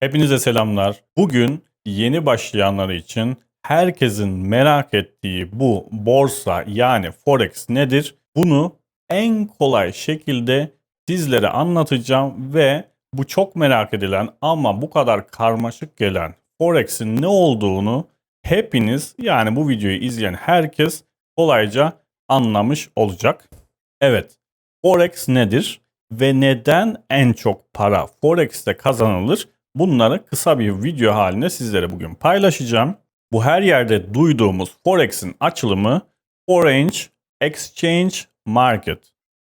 Hepinize selamlar. Bugün yeni başlayanlar için herkesin merak ettiği bu borsa yani forex nedir? Bunu en kolay şekilde sizlere anlatacağım ve bu çok merak edilen ama bu kadar karmaşık gelen forex'in ne olduğunu hepiniz yani bu videoyu izleyen herkes kolayca anlamış olacak. Evet, forex nedir ve neden en çok para forex'te kazanılır? Bunları kısa bir video halinde sizlere bugün paylaşacağım. Bu her yerde duyduğumuz Forex'in açılımı Foreign Exchange Market.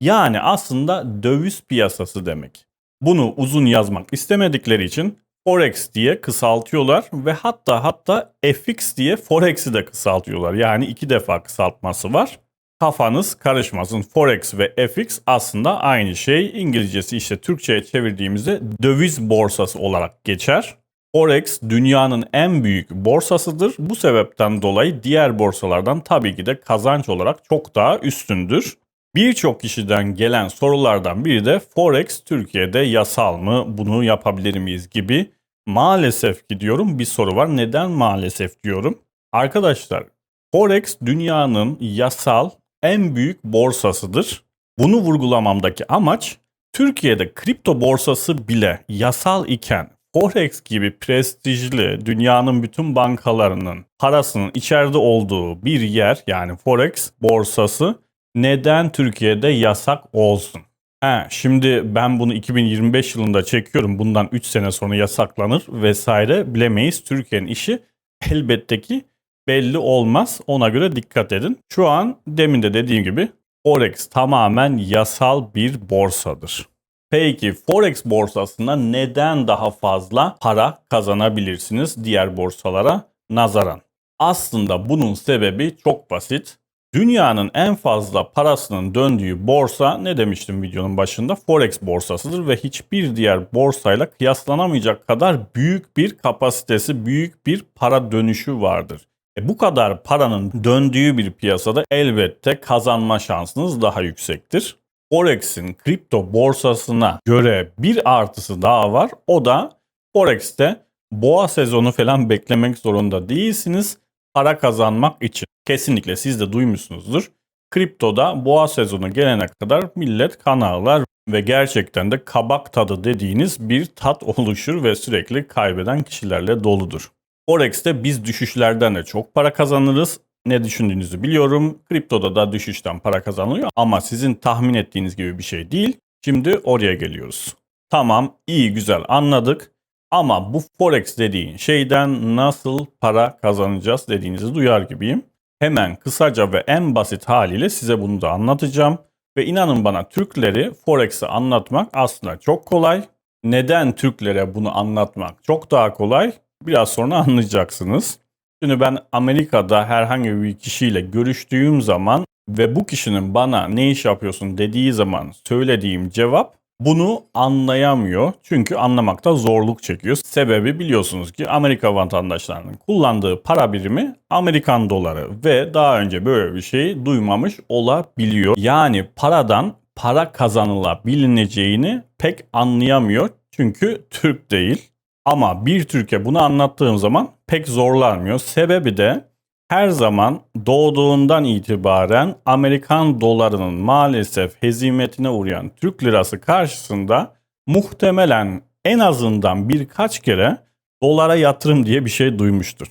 Yani aslında döviz piyasası demek. Bunu uzun yazmak istemedikleri için Forex diye kısaltıyorlar ve hatta hatta FX diye Forex'i de kısaltıyorlar. Yani iki defa kısaltması var. Kafanız karışmasın. Forex ve FX aslında aynı şey. İngilizcesi işte Türkçe'ye çevirdiğimizde döviz borsası olarak geçer. Forex dünyanın en büyük borsasıdır. Bu sebepten dolayı diğer borsalardan tabii ki de kazanç olarak çok daha üstündür. Birçok kişiden gelen sorulardan biri de Forex Türkiye'de yasal mı? Bunu yapabilir miyiz gibi. Maalesef ki diyorum bir soru var. Neden maalesef diyorum? Arkadaşlar Forex dünyanın yasal en büyük borsasıdır. Bunu vurgulamamdaki amaç Türkiye'de kripto borsası bile yasal iken Forex gibi prestijli dünyanın bütün bankalarının parasının içeride olduğu bir yer yani Forex borsası neden Türkiye'de yasak olsun? He, şimdi ben bunu 2025 yılında çekiyorum. Bundan 3 sene sonra yasaklanır vesaire bilemeyiz. Türkiye'nin işi elbette ki belli olmaz. Ona göre dikkat edin. Şu an demin de dediğim gibi Forex tamamen yasal bir borsadır. Peki Forex borsasında neden daha fazla para kazanabilirsiniz diğer borsalara nazaran? Aslında bunun sebebi çok basit. Dünyanın en fazla parasının döndüğü borsa ne demiştim videonun başında? Forex borsasıdır ve hiçbir diğer borsayla kıyaslanamayacak kadar büyük bir kapasitesi, büyük bir para dönüşü vardır. E bu kadar paranın döndüğü bir piyasada elbette kazanma şansınız daha yüksektir. Forex'in kripto borsasına göre bir artısı daha var. O da Forex'te boğa sezonu falan beklemek zorunda değilsiniz para kazanmak için. Kesinlikle siz de duymuşsunuzdur. Kriptoda boğa sezonu gelene kadar millet kan ağlar ve gerçekten de kabak tadı dediğiniz bir tat oluşur ve sürekli kaybeden kişilerle doludur. Forex'te biz düşüşlerden de çok para kazanırız. Ne düşündüğünüzü biliyorum. Kriptoda da düşüşten para kazanılıyor ama sizin tahmin ettiğiniz gibi bir şey değil. Şimdi oraya geliyoruz. Tamam, iyi güzel anladık. Ama bu forex dediğin şeyden nasıl para kazanacağız dediğinizi duyar gibiyim. Hemen kısaca ve en basit haliyle size bunu da anlatacağım. Ve inanın bana Türkleri Forex'i anlatmak aslında çok kolay. Neden Türklere bunu anlatmak çok daha kolay? Biraz sonra anlayacaksınız. Şimdi ben Amerika'da herhangi bir kişiyle görüştüğüm zaman ve bu kişinin bana ne iş yapıyorsun dediği zaman söylediğim cevap bunu anlayamıyor. Çünkü anlamakta zorluk çekiyor. Sebebi biliyorsunuz ki Amerika vatandaşlarının kullandığı para birimi Amerikan doları ve daha önce böyle bir şey duymamış olabiliyor. Yani paradan para kazanılabileceğini pek anlayamıyor. Çünkü Türk değil. Ama bir Türkiye bunu anlattığım zaman pek zorlanmıyor. Sebebi de her zaman doğduğundan itibaren Amerikan dolarının maalesef hezimetine uğrayan Türk lirası karşısında muhtemelen en azından birkaç kere dolara yatırım diye bir şey duymuştur.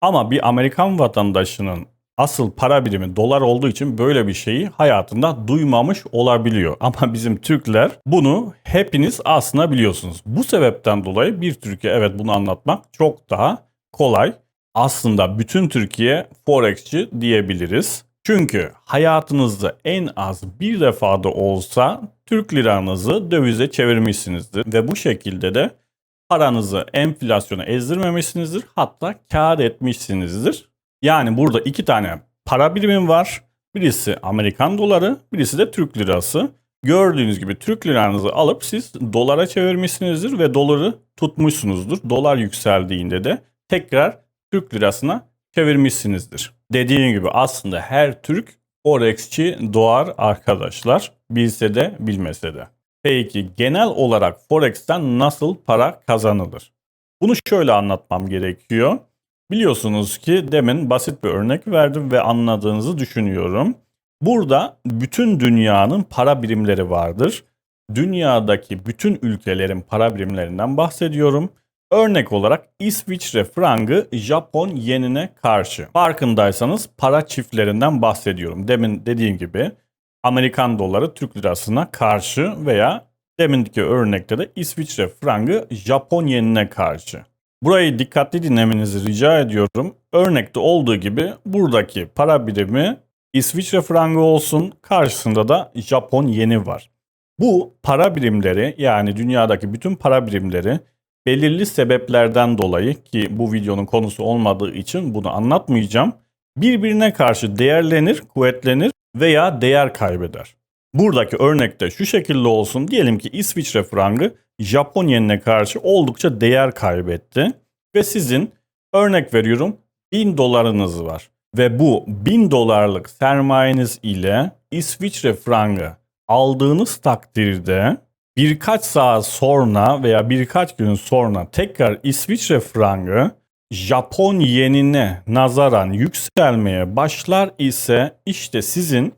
Ama bir Amerikan vatandaşının asıl para birimi dolar olduğu için böyle bir şeyi hayatında duymamış olabiliyor. Ama bizim Türkler bunu hepiniz aslında biliyorsunuz. Bu sebepten dolayı bir Türkiye evet bunu anlatmak çok daha kolay. Aslında bütün Türkiye Forex'ci diyebiliriz. Çünkü hayatınızda en az bir defada olsa Türk liranızı dövize çevirmişsinizdir. Ve bu şekilde de paranızı enflasyona ezdirmemişsinizdir. Hatta kar etmişsinizdir. Yani burada iki tane para birimim var. Birisi Amerikan doları, birisi de Türk lirası. Gördüğünüz gibi Türk liranızı alıp siz dolara çevirmişsinizdir ve doları tutmuşsunuzdur. Dolar yükseldiğinde de tekrar Türk lirasına çevirmişsinizdir. Dediğim gibi aslında her Türk Forex'çi doğar arkadaşlar. Bilse de bilmese de. Peki genel olarak Forex'ten nasıl para kazanılır? Bunu şöyle anlatmam gerekiyor. Biliyorsunuz ki demin basit bir örnek verdim ve anladığınızı düşünüyorum. Burada bütün dünyanın para birimleri vardır. Dünyadaki bütün ülkelerin para birimlerinden bahsediyorum. Örnek olarak İsviçre frangı Japon yenine karşı. Farkındaysanız para çiftlerinden bahsediyorum. Demin dediğim gibi Amerikan doları Türk lirasına karşı veya deminki örnekte de İsviçre frangı Japon yenine karşı. Burayı dikkatli dinlemenizi rica ediyorum. Örnekte olduğu gibi buradaki para birimi İsviçre frangı olsun, karşısında da Japon yeni var. Bu para birimleri yani dünyadaki bütün para birimleri belirli sebeplerden dolayı ki bu videonun konusu olmadığı için bunu anlatmayacağım. Birbirine karşı değerlenir, kuvvetlenir veya değer kaybeder. Buradaki örnekte şu şekilde olsun. Diyelim ki İsviçre frangı Japon yenine karşı oldukça değer kaybetti. Ve sizin örnek veriyorum 1000 dolarınız var. Ve bu 1000 dolarlık sermayeniz ile İsviçre frangı aldığınız takdirde birkaç saat sonra veya birkaç gün sonra tekrar İsviçre frangı Japon yenine nazaran yükselmeye başlar ise işte sizin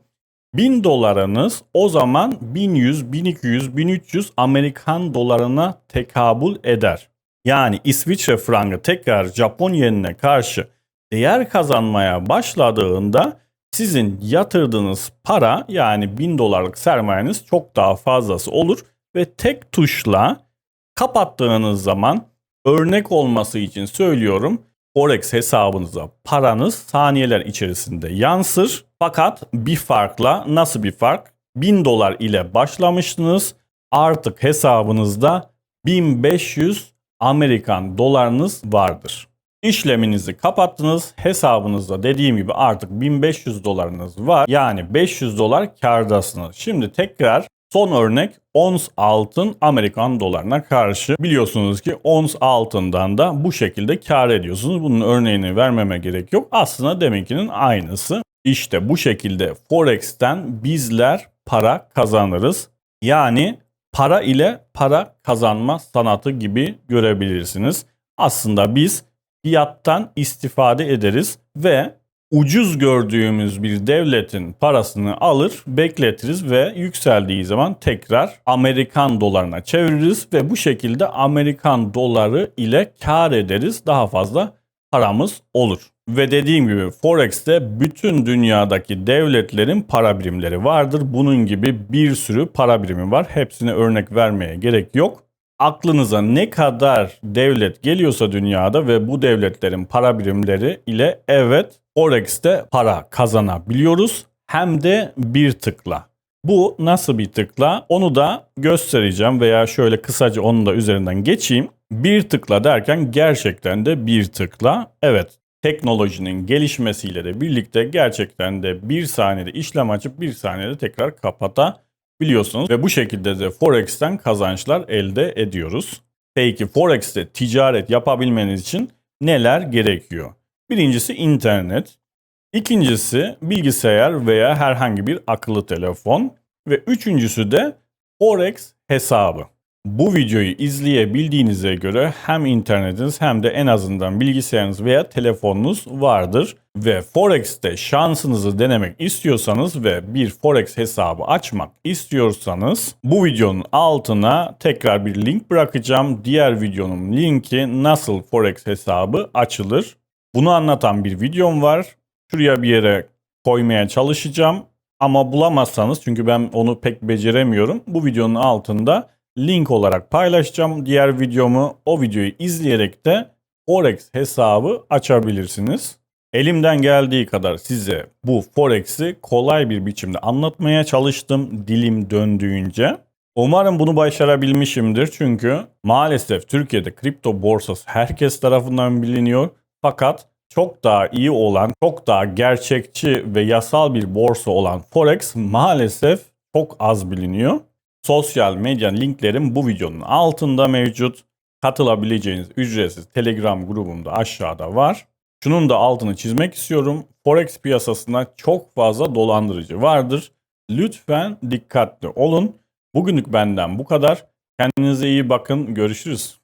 1000 dolarınız o zaman 1100, 1200, 1300 Amerikan dolarına tekabül eder. Yani İsviçre frangı tekrar Japon yenine karşı değer kazanmaya başladığında sizin yatırdığınız para yani 1000 dolarlık sermayeniz çok daha fazlası olur ve tek tuşla kapattığınız zaman örnek olması için söylüyorum Forex hesabınıza paranız saniyeler içerisinde yansır. Fakat bir farkla nasıl bir fark? 1000 dolar ile başlamıştınız. Artık hesabınızda 1500 Amerikan dolarınız vardır. İşleminizi kapattınız. Hesabınızda dediğim gibi artık 1500 dolarınız var. Yani 500 dolar kardasınız. Şimdi tekrar son örnek ons altın Amerikan dolarına karşı. Biliyorsunuz ki ons altından da bu şekilde kar ediyorsunuz. Bunun örneğini vermeme gerek yok. Aslında deminkinin aynısı. İşte bu şekilde Forex'ten bizler para kazanırız. Yani para ile para kazanma sanatı gibi görebilirsiniz. Aslında biz fiyattan istifade ederiz ve ucuz gördüğümüz bir devletin parasını alır, bekletiriz ve yükseldiği zaman tekrar Amerikan dolarına çeviririz ve bu şekilde Amerikan doları ile kar ederiz. Daha fazla paramız olur. Ve dediğim gibi Forex'te bütün dünyadaki devletlerin para birimleri vardır. Bunun gibi bir sürü para birimi var. Hepsine örnek vermeye gerek yok aklınıza ne kadar devlet geliyorsa dünyada ve bu devletlerin para birimleri ile evet Forex'te para kazanabiliyoruz hem de bir tıkla. Bu nasıl bir tıkla? Onu da göstereceğim veya şöyle kısaca onu da üzerinden geçeyim. Bir tıkla derken gerçekten de bir tıkla. Evet teknolojinin gelişmesiyle de birlikte gerçekten de bir saniyede işlem açıp bir saniyede tekrar kapata biliyorsunuz ve bu şekilde de Forex'ten kazançlar elde ediyoruz. Peki Forex'te ticaret yapabilmeniz için neler gerekiyor? Birincisi internet, ikincisi bilgisayar veya herhangi bir akıllı telefon ve üçüncüsü de Forex hesabı. Bu videoyu izleyebildiğinize göre hem internetiniz hem de en azından bilgisayarınız veya telefonunuz vardır. Ve Forex'te şansınızı denemek istiyorsanız ve bir Forex hesabı açmak istiyorsanız bu videonun altına tekrar bir link bırakacağım. Diğer videonun linki nasıl Forex hesabı açılır. Bunu anlatan bir videom var. Şuraya bir yere koymaya çalışacağım. Ama bulamazsanız çünkü ben onu pek beceremiyorum. Bu videonun altında link olarak paylaşacağım. Diğer videomu o videoyu izleyerek de Forex hesabı açabilirsiniz. Elimden geldiği kadar size bu Forex'i kolay bir biçimde anlatmaya çalıştım dilim döndüğünce. Umarım bunu başarabilmişimdir çünkü maalesef Türkiye'de kripto borsası herkes tarafından biliniyor. Fakat çok daha iyi olan, çok daha gerçekçi ve yasal bir borsa olan Forex maalesef çok az biliniyor. Sosyal medya linklerim bu videonun altında mevcut. Katılabileceğiniz ücretsiz Telegram grubumda aşağıda var. Şunun da altını çizmek istiyorum. Forex piyasasında çok fazla dolandırıcı vardır. Lütfen dikkatli olun. Bugünlük benden bu kadar. Kendinize iyi bakın. Görüşürüz.